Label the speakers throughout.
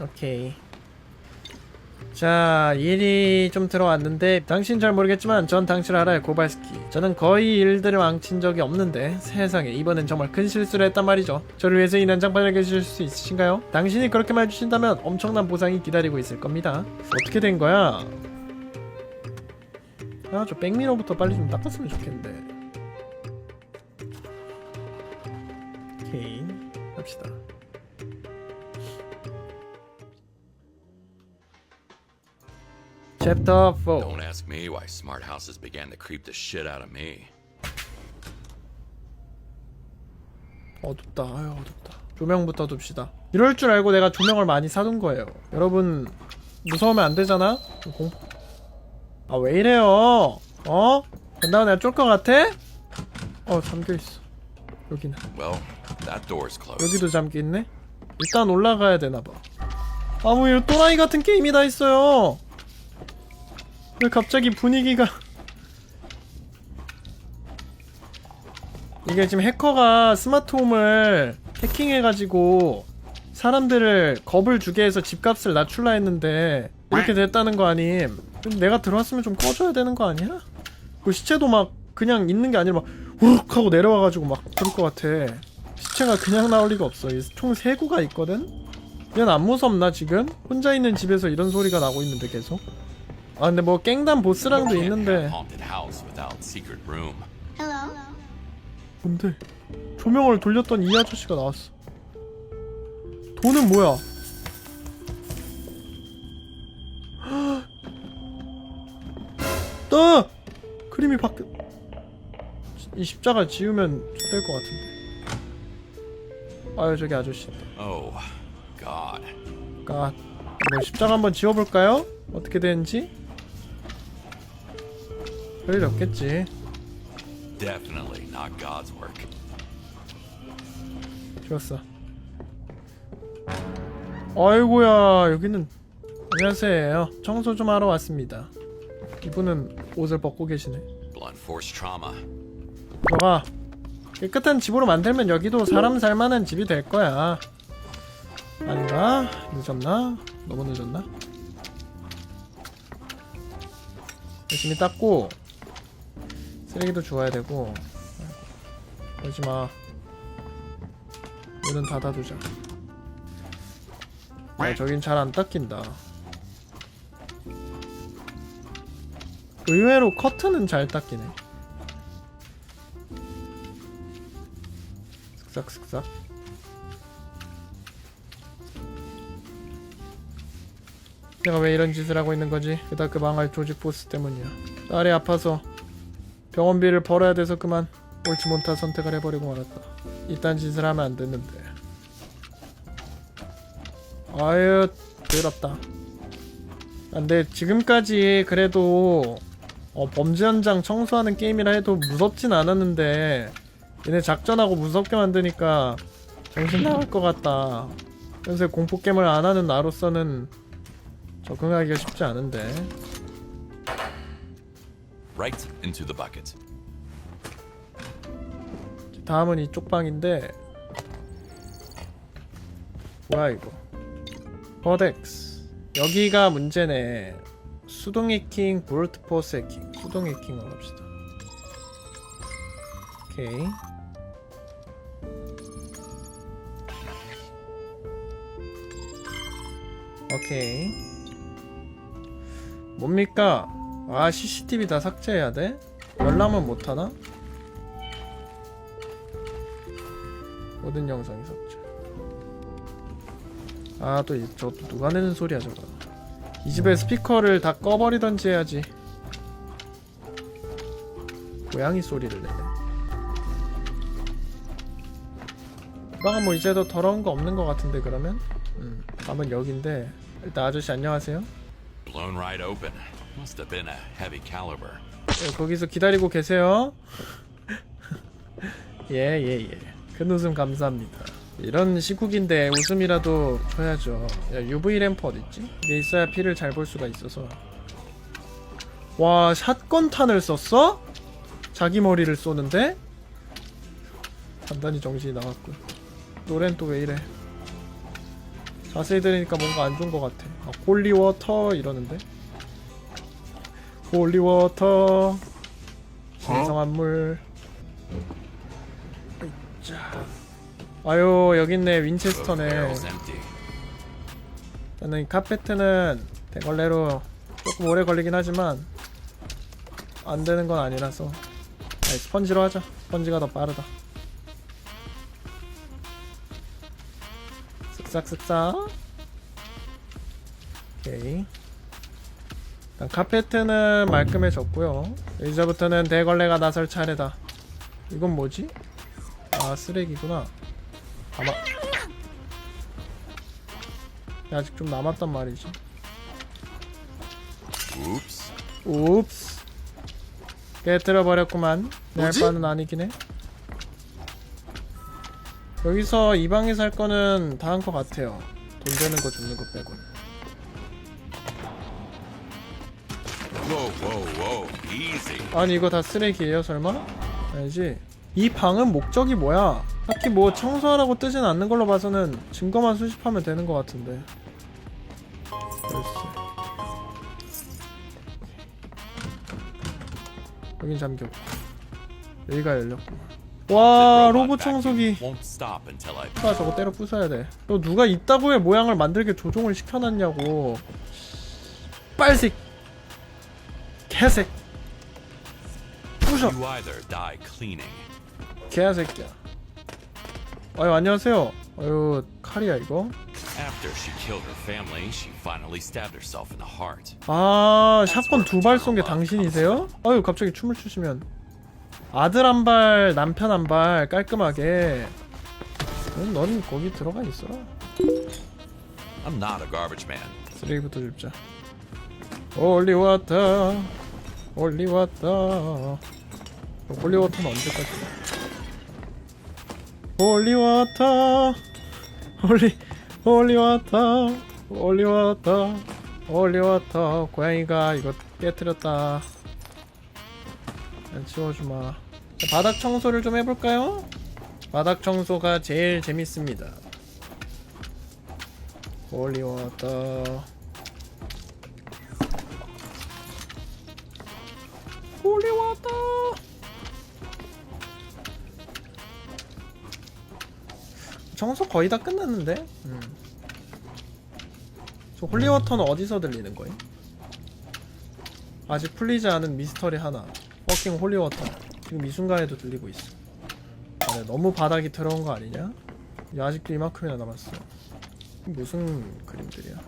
Speaker 1: 오케이. 자, 일이 좀 들어왔는데 당신 잘 모르겠지만 전 당신을 알아요, 고발스키. 저는 거의 일들을 망친 적이 없는데 세상에 이번엔 정말 큰 실수를 했단 말이죠. 저를 위해서 이 난장판을 계실 수 있으신가요? 당신이 그렇게 말해주신다면 엄청난 보상이 기다리고 있을 겁니다. 어떻게 된 거야? 아, 저 백미러부터 빨리 좀 닦았으면 좋겠는데. 오케이, 합시다. 챕터 4
Speaker 2: Don't ask me why smart houses began to creep the shit out of me.
Speaker 1: 어둡다. 아유 어둡다. 조명부터 둡시다. 이럴 줄 알고 내가 조명을 많이 사둔 거예요. 여러분 무서우면 안 되잖아? 공포 아왜 이래요? 어? 된다고 내가 쫄것 같아? 어 잠겨 있어. 여기는.
Speaker 2: Well, that door's closed.
Speaker 1: 여기도 잠겨 있네? 일단 올라가야 되나 봐. 아뭐 이런 또라이 같은 게임이 다 있어요 왜 갑자기 분위기가 이게 지금 해커가 스마트홈을 해킹해가지고 사람들을 겁을 주게 해서 집값을 낮출라 했는데 이렇게 됐다는 거 아님 내가 들어왔으면 좀 꺼줘야 되는 거 아니야? 그 시체도 막 그냥 있는 게 아니라 막 우르륵 하고 내려와가지고 막 그럴 것 같아 시체가 그냥 나올 리가 없어 이총 3구가 있거든? 얘는 안 무섭나 지금? 혼자 있는 집에서 이런 소리가 나고 있는데 계속 아 근데 뭐 깽단 보스랑도 있는데. 뭔데? 조명을 돌렸던 이 아저씨가 나왔어. 돈은 뭐야? 떠! 그림이 바뀌... 이 십자가 지우면 될것 같은데. 아유 저기 아저씨.
Speaker 2: Oh, God.
Speaker 1: 까. 뭐 십자가 한번 지워볼까요? 어떻게 되는지? 별일 없겠지.
Speaker 2: Definitely not God's work.
Speaker 1: 좋았어. 아이고야 여기는 안녕하세요. 청소 좀 하러 왔습니다. 이분은 옷을 벗고 계시네.
Speaker 2: Blunt force trauma.
Speaker 1: 너가 깨끗한 집으로 만들면 여기도 사람 살만한 집이 될 거야. 아닌가? 늦었나? 너무 늦었나? 열심히 닦고 쓰레기도 주워야 되고 그러지 마. 문은 닫아두자. 야, 저긴 잘 안 닦인다. 의외로 커튼은 잘 닦이네. 쓱싹쓱싹. 내가 왜 이런 짓을 하고 있는 거지? 그다 그 망할 조직 보스 때문이야. 딸이 아파서 병원비를 벌어야 돼서 그만 옳지 못한 선택을 해버리고 말았다. 이딴 짓을 하면 안 됐는데. 아유, 더럽다. 아, 근데 지금까지 그래도 어, 범죄 현장 청소하는 게임이라 해도 무섭진 않았는데 얘네 작전하고 무섭게 만드니까 정신 나갈 것 같다. 요새 공포 게임을 안 하는 나로서는 적응하기가 쉽지 않은데.
Speaker 2: Right into the bucket.
Speaker 1: 다음은 이 쪽 방인데 뭐야 이거? 버덱스 여기가 문제네. 수동 해킹 볼트 포스 해킹. 수동 해킹을 합시다. 오케이. 오케이. 뭡니까 아 CCTV 다 삭제해야 돼? 열람은 못하나? 모든 영상이 삭제. 아, 또, 이- 저또 누가 내는 소리야, 저거. 이 집에 스피커를 다 꺼버리던지 해야지. 고양이 소리를 내네. 이 방은 뭐 이제 더 더러운 거 없는 거 같은데, 그러면? 음, 밤은 여긴데. 일단 아저씨 안녕하세요.
Speaker 2: Blown right open. Must have been a heavy caliber.
Speaker 1: 네, 거기서 기다리고 계세요. 예, 예, 예. 큰 웃음 감사합니다. 이런 시국인데 웃음이라도 줘야죠. 야, UV 램프 어딨지? 이게 있어야 피를 잘 볼 수가 있어서. 와, 샷건 탄을 썼어? 자기 머리를 쏘는데? 단단히 정신이 나갔군. 노래는 또 왜 이래? 자세히 들으니까 뭔가 안 좋은 것 같아. 아, 홀리워터 이러는데. 홀리워터. 신성한 물. 자. 아유 여기 있네 윈체스터네. 저는 이 카페트는 대걸레로 조금 오래 걸리긴 하지만 안 되는 건 아니라서 아니, 스펀지로 하자. 스펀지가 더 빠르다. 쓱싹쓱싹. 오케이. 일단 카페트는 말끔해졌고요. 이제부터는 대걸레가 나설 차례다. 이건 뭐지? 아 쓰레기구나. 아마 아직 좀 남았단 말이지.
Speaker 2: Oops.
Speaker 1: 옵스. 깨뜨려 버렸구만. 내? 바는 아니긴 해. 여기서 이 방에서 할 거는 다 한 것 같아요. 돈 되는 거 줍는 거.
Speaker 2: Whoa,
Speaker 1: 아니 이거 다 쓰레기예요 설마? 아니지. 이 방은 목적이 뭐야? 딱히 뭐 청소하라고 뜨진 않는 걸로 봐서는 증거만 수집하면 되는 것 같은데. 열쇠. 여긴 잠겼고. 여기가 열렸구만. 와 로봇 청소기. 아 저거 때려 부숴야 돼. 너 누가 이따구의 모양을 만들게 조종을 시켜놨냐고. 빨색. 개색. 부셔.
Speaker 2: You either die cleaning.
Speaker 1: 개새끼야. 아유 안녕하세요. 아유 칼이야 이거.
Speaker 2: After she killed her family, she finally stabbed herself in the heart.
Speaker 1: 아 샷건 두 발 쏜 게 당신이세요? 아유 갑자기 춤을 추시면 아들 한 발 남편 한 발 깔끔하게. 넌, 넌 거기 들어가 있어라.
Speaker 2: I'm not a garbage man.
Speaker 1: 쓰레기부터 줍자. 올리 왔다. 올리 왔다. 올리 워터는 언제까지? 올리 왔다. 올리 올리 왔다. 올리 왔다. 올리 왔다. 고양이가 이거 깨뜨렸다. 안 치워주마. 자, 바닥 청소를 좀 해볼까요? 바닥 청소가 제일 재밌습니다. 올리 왔다. 홀리워터 청소 거의 다 끝났는데? 음. 저 홀리워터는 어디서 들리는 거예요? 아직 풀리지 않은 미스터리 하나 워킹 홀리워터 지금 이 순간에도 들리고 있어 아, 네, 너무 바닥이 더러운 거 아니냐? 야, 아직도 이만큼이나 남았어 무슨 그림들이야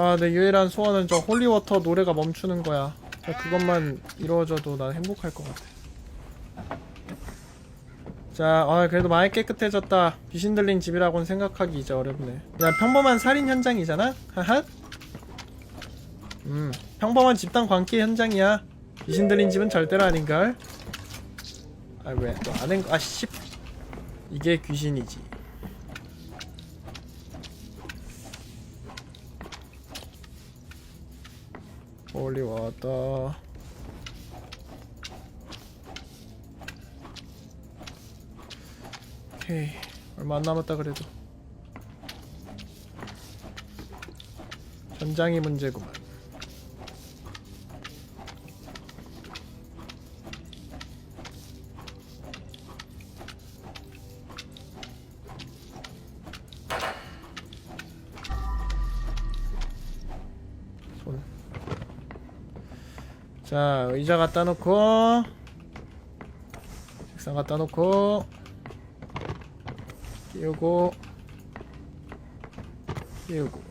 Speaker 1: 아, 내 유일한 소원은 저 홀리워터 노래가 멈추는 거야. 자, 그것만 이루어져도 난 행복할 것 같아. 자, 아, 그래도 많이 깨끗해졌다. 귀신 들린 집이라고는 생각하기 이제 어렵네. 그냥 평범한 살인 현장이잖아? 하하? 음, 평범한 집단 광기 현장이야. 귀신 들린 집은 절대로 아닌걸? 아, 왜? 또 아는 거, 아, 씨. 이게 귀신이지. 멀리 왔다. 오케이 얼마 안 남았다 그래도 전장이 문제구만. 자 의자 갖다 놓고 책상 갖다 놓고 끼우고 끼우고.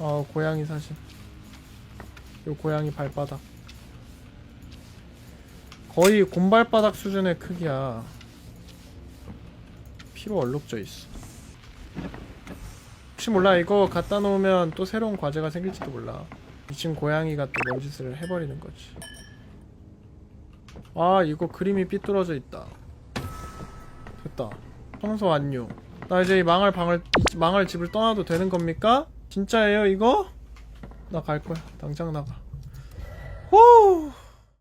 Speaker 1: 어 고양이 사진. 요 고양이 발바닥. 거의 곰발바닥 수준의 크기야. 피로 얼룩져 있어. 혹시 몰라 이거 갖다 놓으면 또 새로운 과제가 생길지도 몰라 미친 고양이가 또 몸짓을 해버리는 거지. 아 이거 그림이 삐뚤어져 있다. 됐다. 청소 완료. 나 이제 이 망할 방을 이 망할 집을 떠나도 되는 겁니까? 진짜예요 이거? 나 갈 거야. 당장 나가. 호!